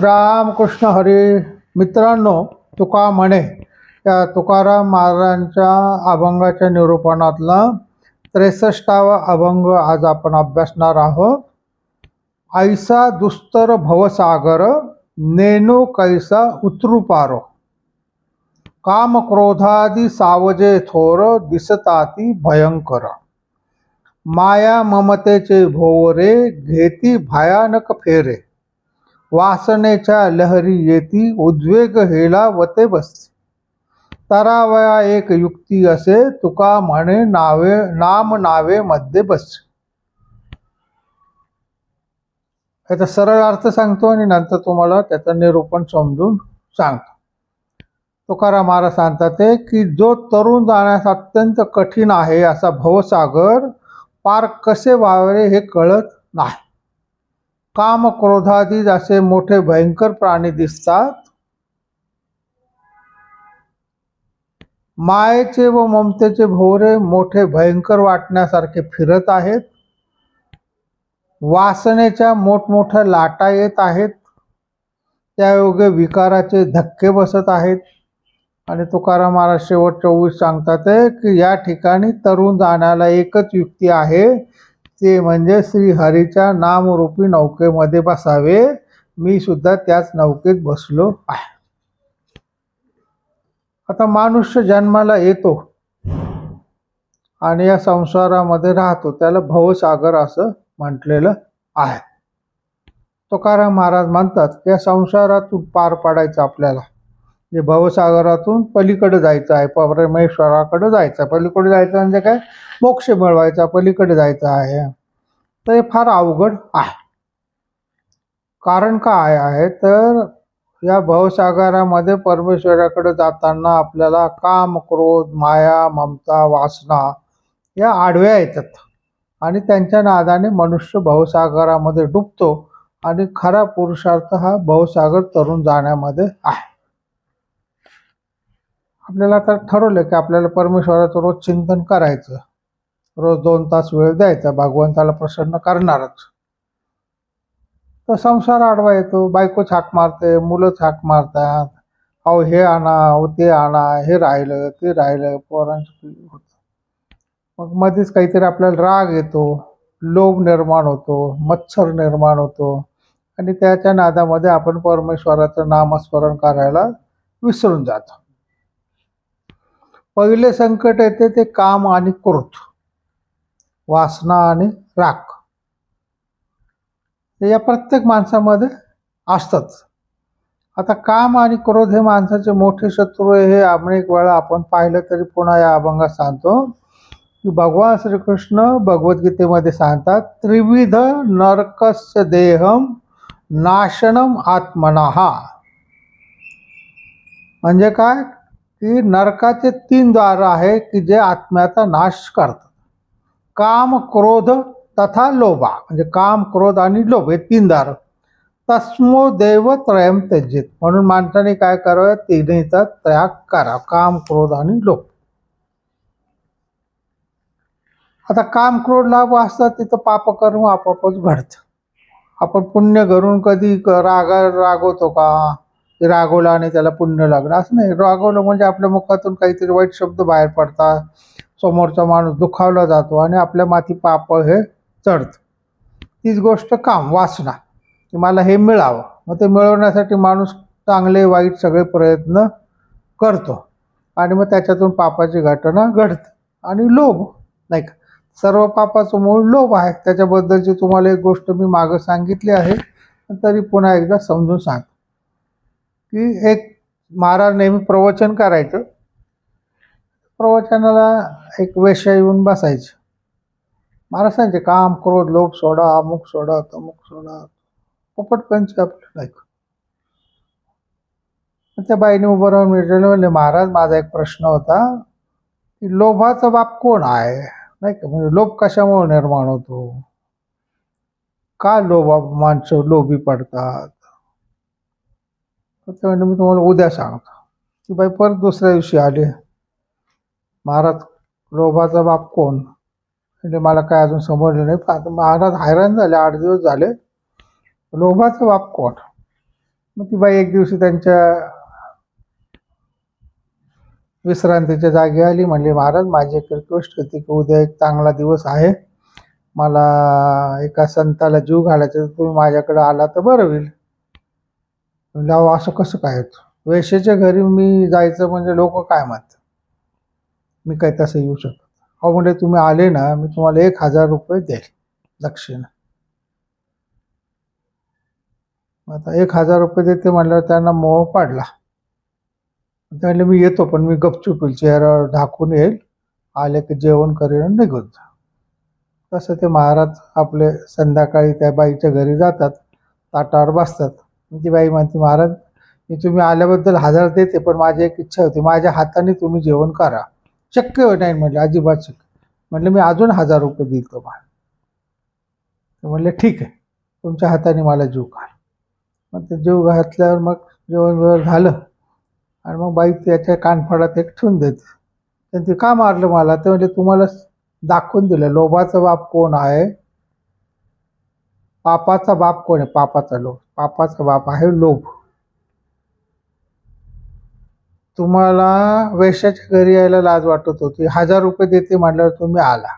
रामकृष्ण हरी मित्रांनो तुका म्हणे या तुकाराम महाराजांच्या अभंगाच्या निरूपणातला त्रेसष्टावा अभंग आज आपण अभ्यासणार आहोत. ऐसा दुस्तर भवसागर नेनो कैसा उतरू पारो. काम क्रोधादी सावजे थोर दिसताती भयंकर. माया ममतेचे भोवरे घेती भयानक फेरे. वासनेच्या लहरी येती उद्वेग हेला वते बसते. तरावया एक युक्ती असे तुका म्हणे नावे नाम नावे मध्ये बस याचा सरळ अर्थ सांगतो आणि नंतर तुम्हाला त्याचं निरूपण समजून सांगतो. तुकाराम महाराज सांगतात ते की जो तरुण जाण्यास अत्यंत कठीण आहे असा भवसागर पार कसे व्हावे हे कळत नाही. काम क्रोधादी असे मोठे भयंकर प्राणी दिसतात. मायेचे व ममतेचे भोवरे मोठे भयंकर वाटण्यासारखे फिरत आहेत. वासनेच्या मोठमोठ्या लाटा येत आहेत. त्यायोगे विकाराचे धक्के बसत आहेत. आणि तुकाराम महाराज शेवट चोवीस सांगतात की या ठिकाणी तरुण जाण्याला एकच युक्ती आहे. ते म्हणजे श्रीहरीच्या नामरूपी नौकेमध्ये बसावे. मी सुद्धा त्याच नौकेत बसलो आहे. आता मनुष्य जन्माला येतो आणि या संसारामध्ये राहतो. त्याला भवसागर असं म्हटलेलं आहे. तुकाराम महाराज म्हणतात या संसारातून पार पाडायचं आपल्याला. जे भवसागरातून पलीकडे जायचं आहे परमेश्वराकडे जायचं आहे. पलीकडे जायचं म्हणजे काय? मोक्ष मिळवायचा पलीकडे जायचं आहे. तर हे फार अवघड आहे. कारण काय आहे? तर या भवसागरामध्ये परमेश्वराकडे जाताना आपल्याला काम क्रोध माया ममता वासना या आडव्या येतात. आणि त्यांच्या नादाने मनुष्य भवसागरामध्ये डुबतो. आणि खरा पुरुषार्थ हा भवसागर तरुण जाण्यामध्ये आहे. आपल्याला आता ठरवलं की आपल्याला परमेश्वराचं रोज चिंतन करायचं. रोज दोन तास वेळ द्यायचा भगवंताला प्रसन्न करणारच. तर संसार आडवा येतो बायको छाक मारते मुलं छाक मारतात. अहो हे आणा अहो ते आणा हे राहिलं ते राहिलं पोरांचं होतं. मग मध्येच काहीतरी आपल्याला राग येतो लोभ निर्माण होतो मच्छर निर्माण होतो. आणि त्याच्या नादामध्ये आपण परमेश्वराचं नामस्मरण करायला विसरून जातो. पहिले संकट येते ते काम आणि क्रोध वासना आणि राग. हे या प्रत्येक माणसामध्ये असतंच. आता काम आणि क्रोध हे माणसाचे मोठे शत्रू आहे हे अनेक वेळा आपण पाहिलं तरी पुन्हा या अभंगात सांगतो. की भगवान श्रीकृष्ण भगवद्गीतेमध्ये सांगतात त्रिविध नरकस्य देहम नाशनम आत्मनाहा म्हणजे काय? की नरकाचे तीन द्वार आहे की जे आत्म्याचा नाश करतात. काम क्रोध तथा लोभा म्हणजे काम क्रोध आणि लोभ हे तीन दार तस्मो देव त्रयम त्यजित. म्हणून माणसाने काय करावं? तिन्हीचा त्याग करा. काम क्रोध आणि लोभ. आता काम क्रोध लाभ असतात तिथं पापकर्म आपापच घडतं. आपण पुण्य घरून कधी क- रागा रागवतो का? रागवलं आणि त्याला पुण्य लागलं. असं नाही. रागवलं म्हणजे आपल्या मुखातून काहीतरी वाईट शब्द बाहेर पडतात. समोरचा माणूस दुखावला जातो आणि आपल्या माथी पाप हे चढतं. तीच गोष्ट काम वासना. की मला हे मिळावं. मग ते मिळवण्यासाठी माणूस चांगले वाईट सगळे प्रयत्न करतो. आणि मग त्याच्यातून पापाची घटना घडते. आणि लोभ नाही का? सर्व पापाचं मूळ लोभ आहे. त्याच्याबद्दलची तुम्हाला एक गोष्ट मी मागं सांगितली आहे. तरी पुन्हा एकदा समजून सांगतो. की एक महाराज नेहमी प्रवचन करायचं. प्रवचनाला एक वेश्या येऊन बसायचं. महाराज सांगते काम क्रोध लोभ सोडा अमुक सोडा तमुक सोडा. पोपटपंच आपलं त्या बाईने उभं राहून विचारलं म्हणजे महाराज माझा एक प्रश्न होता की लोभाचा बाप कोण आहे? नाही का? म्हणजे लोभ कशामुळे निर्माण होतो? का लोभा माणसं लोभी पडतात? तर म्हणजे मी तुम्हाला उद्या सांगतो. ती बाई परत दुसऱ्या दिवशी आली. महाराज लोभाचा बाप कोण? म्हणजे मला काय अजून समजलं नाही. आता महाराज हैराण झाले आठ दिवस झाले. लोभाचा बाप कोण? मग ती बाई एक दिवशी त्यांच्या विश्रांतीच्या जागी आली. म्हणली महाराज माझी एक रिक्वेस्ट होती की उद्या एक चांगला दिवस आहे. मला एका संताला जीव घालायचा तर तुम्ही माझ्याकडे आला तर बरं होईल. म्हणलं अहो असं कसं काय होतं? वेश्याच्या घरी मी जायचं म्हणजे लोक काय म्हणतात? मी काय तसं येऊ शकत अहो म्हणजे तुम्ही आले ना मी तुम्हाला एक हजार रुपये देईल दक्षिणा. आता एक हजार रुपये देते म्हणल्यावर त्यांना मोह पाडला. ते म्हणले मी येतो पण मी गपचूप येईल चेहरा झाकून येईल आले की जेवण करेन निघून जा. तसं ते महाराज आपले संध्याकाळी त्या बाईच्या घरी जातात ताटावर बसतात. मग ती बाई म्हणते महाराज मी तुम्ही आल्याबद्दल हजार देते पण माझी एक इच्छा होती. माझ्या हाताने तुम्ही जेवण करा. शक्य नाही म्हटलं अजिबात शक्य. म्हटलं मी अजून हजार रुपये देईल तुम्हाला तर म्हणले ठीक आहे तुमच्या हाताने मला जीव घाल. मग ते जीव घातल्यावर मग जेवण वेळ झालं. आणि मग बाई त्याच्या कानफडात एक ठेवून देते. त्यांनी ते का मारलं मला? ते म्हणजे तुम्हाला दाखवून दिलं. लोभाचा बाप कोण आहे? पापाचा बाप कोण आहे? पापाचा लोभ. पापाचा बाप आहे लोभ. तुम्हाला वेश्याच्या घरी यायला लाज वाटत होती. हजार रुपये देते म्हटल्यावर तुम्ही आला.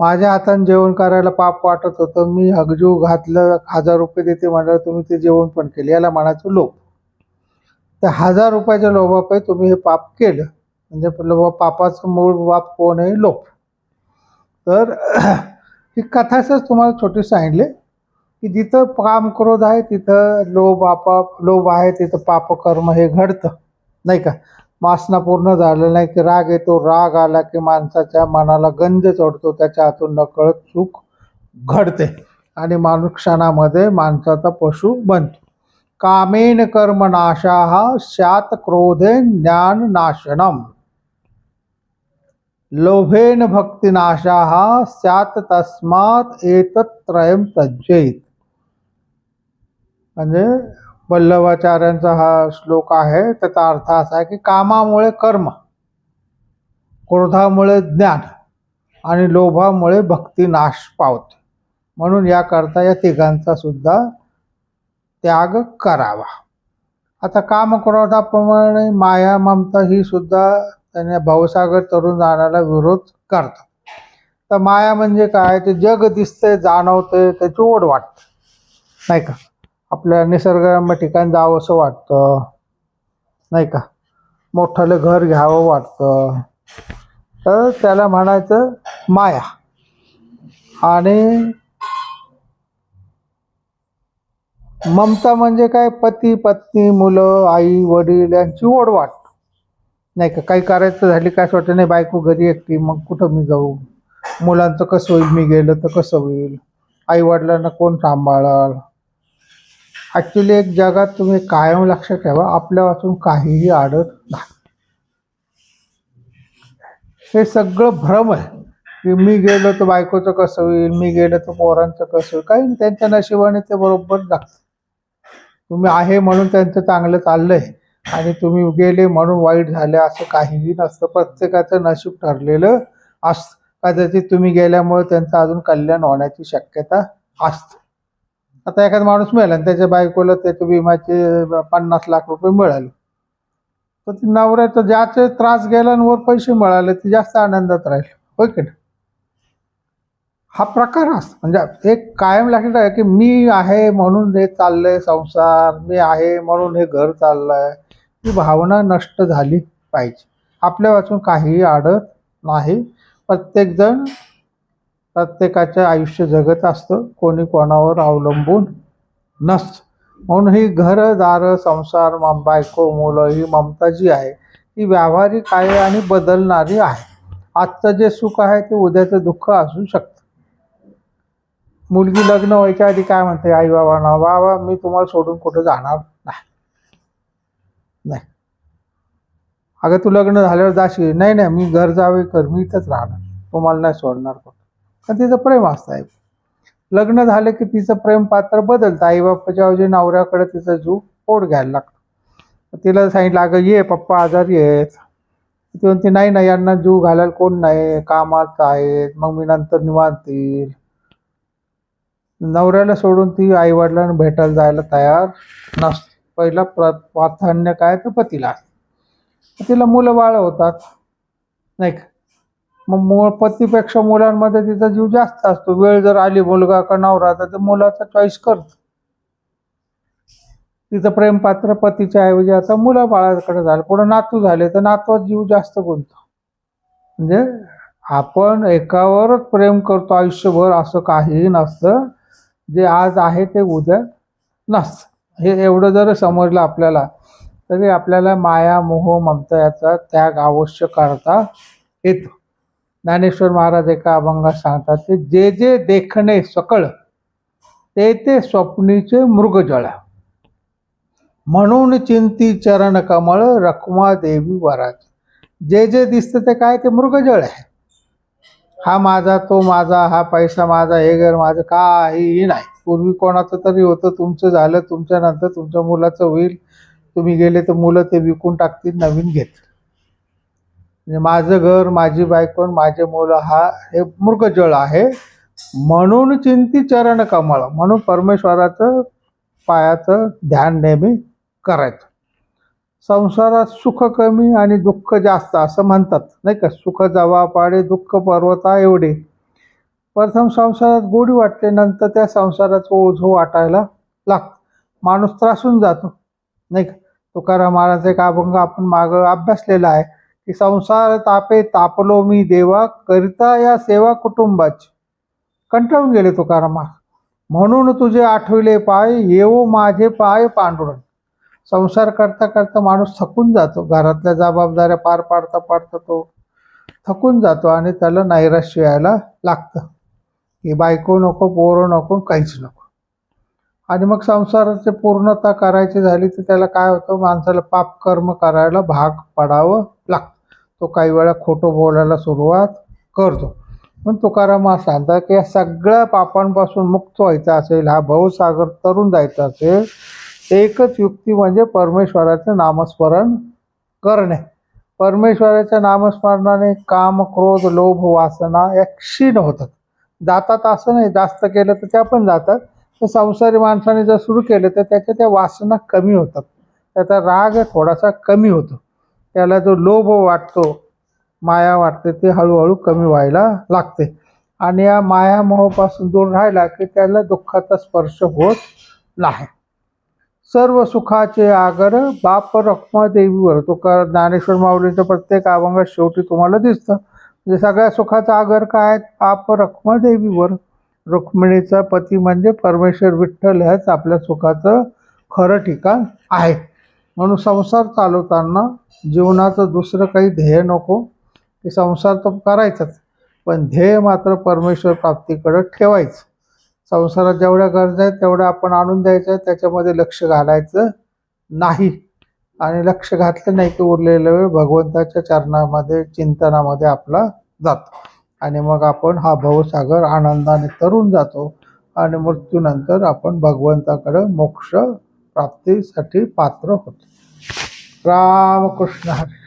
माझ्या हाताने जेवण करायला पाप वाटत होतं. मी हगजू घातलं हजार रुपये देते म्हटल्यावर तुम्ही ते जेवण पण केलं. याला म्हणायचं लोभ. तर हजार रुपयाच्या लोभापाय तुम्ही हे पाप केलं. म्हणजे लोभ पापाचं मूळ बाप कोण आहे? लोभ. तर ही कथाच तुम्हाला छोटी सांगितले की जिथं काम क्रोध आहे तिथं लोभ आपाप लोभ आहे तिथं पापकर्म हे घडतं नाही का? वासना पूर्ण झालं नाही की राग येतो राग आला की माणसाच्या मनाला गंज चढतो त्याच्या हातून नकळत चूक घडते आणि माणूस क्षणामध्ये माणसाचा पशु बनतो. कामेन कर्म नाशा स्यात क्रोधे ज्ञान नाशनम. लोभेन भक्तिनाशा स्यात तस्मात एतत्रयम तज्जयित. म्हणजे वल्लभाचार्यांचा हा श्लोक आहे त्याचा अर्थ असा आहे की कामामुळे कर्म क्रोधामुळे ज्ञान आणि लोभामुळे भक्ती नाश पावते. म्हणून याकरता या तिघांचा सुद्धा त्याग करावा. आता काम क्रोधाप्रमाणे माया ममता ही सुद्धा त्यांना भावसागर तरुण जाण्याला विरोध करतात. तर माया म्हणजे काय? ते जग दिसतंय जाणवतंय त्याची ओढ वाटते. नाही का? आपल्या निसर्गरम्य ठिकाणी जावं असं वाटतं. नाही का? मोठ्याला घर घ्यावं वाटतं. तर त्याला म्हणायचं माया. आणि ममता म्हणजे काय? पती पत्नी मुलं आई वडील यांची ओढ वाटते. नाही का काही करायचं झाली काय असं वाटतं नाही बायको घरी एकटी मग कुठं मी जाऊ? मुलांचं कसं होईल मी गेलं तर कसं होईल? आई वडिलांना कोण सांभाळाल? ॲक्च्युली एक जगात तुम्ही कायम लक्षात ठेवा आपल्या वाचून काहीही आडत नाही. हे सगळं भ्रम आहे. की मी गेलो तर बायकोचं कसं होईल मी गेलं तर पोरांचं कसं होईल? काही नाही त्यांच्या नशिबाने ते बरोबर लागतं तुम्ही आहे म्हणून त्यांचं चांगलं चाललंय. आणि तुम्ही गेले म्हणून वाईट झाले असं काहीही नसतं. प्रत्येकाचं नशीब ठरलेलं असतं कदाचित तुम्ही गेल्यामुळे त्यांचं अजून कल्याण होण्याची शक्यता असते. आता एखादा माणूस मिळाला आणि त्याच्या बायकोला त्याच्या विम्याचे पन्नास लाख रुपये मिळाले. तर ती नवऱ्याचा ज्याचे त्रास गेला वर पैसे मिळाले ते जास्त आनंदात राहील. होय की हा प्रकार असतो. म्हणजे एक कायम लक्षात आहे की मी आहे म्हणून हे चाललंय संसार मी आहे म्हणून हे घर चाललंय. ही भावना नष्ट झाली पाहिजे. आपल्या वाचून काहीही आडत नाही. प्रत्येकजण प्रत्येकाचं आयुष्य जगत असतं. कोणी कोणावर अवलंबून नसतं. म्हणून ही घर दार संसार मम बायको मुलं ही ममता जी आहे ती व्यावहारिक आहे आणि बदलणारी आहे. आजचं जे सुख आहे ते उद्याचं दुःख असू शकतं. मुलगी लग्न व्हायच्या आधी काय म्हणते? आई बाबांना बाबा मी तुम्हाला सोडून कुठं जाणार? नाही. अगं तू लग्न झाल्यावर जाशील. नाही नाही मी घर जावे कर. मी इथंच राहणार. तुम्हाला नाही सोडणार कोण. पण तिचं प्रेम असतं आहे लग्न झालं की तिचं प्रेम पात्र बदलतं. आई बाप्पाच्या ऐवजी नवऱ्याकडे तिचा जीव पोट घ्यायला लागतो. तिला सांगितलं अगं ये पप्पा आजारी आहेत. ती म्हणते नाही ना यांना जीव घालायला कोण नाही. कामात आहेत. मग मी नंतर निवांत येईल. नवऱ्याला सोडून ती आईवडिलांना भेटायला जायला तयार नसते. पहिला प्र प्राधान्य काय तर पतीला तिला मुलं बाळ होतात नाही का? मग मु पतीपेक्षा मुलांमध्ये तिचा जीव जास्त असतो. वेळ जर आली मुलगा का नवरा तर मुलाचा चॉईस करतो. तिचं प्रेमपात्र पतीच्या ऐवजी आता मुलं बाळाकडे झालं. पुढे नातू झाले तर नातवात जीव जास्त गुंततो. म्हणजे आपण एकावरच प्रेम करतो आयुष्यभर असं काहीही नसतं. जे आज आहे ते उद्या नसतं. हे एवढं जर समजलं आपल्याला तरी आपल्याला माया मोह ममता याचा त्याग अवश्य करता येतो. ज्ञानेश्वर महाराज एका अभंगात सांगतात की जे जे देखणे सकळ ते ते स्वप्नीचे मृगजळ. म्हणून चिंती चरण कमळ रखमा देवी वराज. जे जे दिसतं ते काय? ते मृगजळ आहे. हा माझा तो माझा हा पैसा माझा हे घर माझं काहीही नाही. पूर्वी कोणाचं तरी होतं तुमचं झालं तुमच्या नंतर तुमच्या मुलाचं होईल. तुम्ही गेले तर मुलं ते विकून टाकतील नवीन घेतील. म्हणजे माझं घर माझी बायको माझे मुलं हा हे मृगजळ आहे. म्हणून चिंती चरण कमळ म्हणून परमेश्वराचं पायाचं ध्यान नेहमी करायचं. संसारात सुख कमी आणि दुःख जास्त असं म्हणतात नाही का? सुख जवा पाडे दुःख पर्वता एवढे. प्रथम संसारात गोडी वाटते नंतर त्या संसाराचं ओझ वाटायला लागतं. माणूस त्रासून जातो नाही का? तुकाराम महाराज एक अभंग आपण मागं अभ्यासलेला आहे की संसार तापे तापलो मी देवा करिता या सेवा कुटुंबाची. कंटाळून गेले तुकाराम महाराज. म्हणून तुझे आठविले पाय येवो माझे पाय पांडुरंग. संसार करता करता माणूस थकून जातो घरातल्या जबाबदाऱ्या पार पाडता पाडता तो थकून जातो आणि त्याला नैराश्य यायला लागतं. की बायको नको पोरं नको काहीच नको. आणि मग संसाराची पूर्णता करायची झाली तर त्याला काय होतं? माणसाला पाप कर्म करायला भाग पडावं लागतं. तो काही वेळा खोटं बोलायला सुरुवात करतो. पण तुकाराम असं सांगतात की या सगळ्या पापांपासून मुक्त व्हायचं असेल हा भवसागर तरून जायचा असेल एकच युक्ती म्हणजे परमेश्वराचं नामस्मरण करणे. परमेश्वराच्या नामस्मरणाने काम क्रोध लोभ वासना या क्षीण होतात. जातात असं नाही जास्त केलं तर त्या पण जातात. तर संसारी माणसाने जर सुरू केलं तर त्याच्या त्या वासना कमी होतात. त्याचा राग थोडासा कमी होतो. त्याला जो लोभ वाटतो माया वाटते ते हळूहळू कमी व्हायला लागते. आणि या माया मोहापासून दूर राहिला की त्याला दुःखाचा स्पर्श होत नाही. सर्व सुखाचे आगर बाप रक्मा देवीवर तो ज्ञानेश्वर माऊलीचं प्रत्येक अभंगात शेवटी तुम्हाला दिसतं. सगळ्या सुखाचा आगर काय आप रखमादेवीवर. रुक्मिणीचा पती म्हणजे परमेश्वर विठ्ठल ह्याच आपल्या सुखाचं खरं ठिकाण आहे. म्हणून संसार चालवताना जीवनाचं दुसरं काही ध्येय नको. की संसार तर करायचाच. पण ध्येय मात्र परमेश्वर प्राप्तीकडं ठेवायचं. संसारात जेवढ्या गरजा आहेत तेवढ्या आपण आणून द्यायचं त्याच्यामध्ये लक्ष घालायचं नाही. आणि लक्ष घातलं नाही की उरलेला वेळ भगवंताच्या चरणामध्ये चिंतनामध्ये आपला जातो. आणि मग आपण हा भवसागर आनंदाने तरून जातो आणि मृत्यूनंतर आपण भगवंताकडे मोक्ष प्राप्तीसाठी पात्र होतो. रामकृष्ण हरी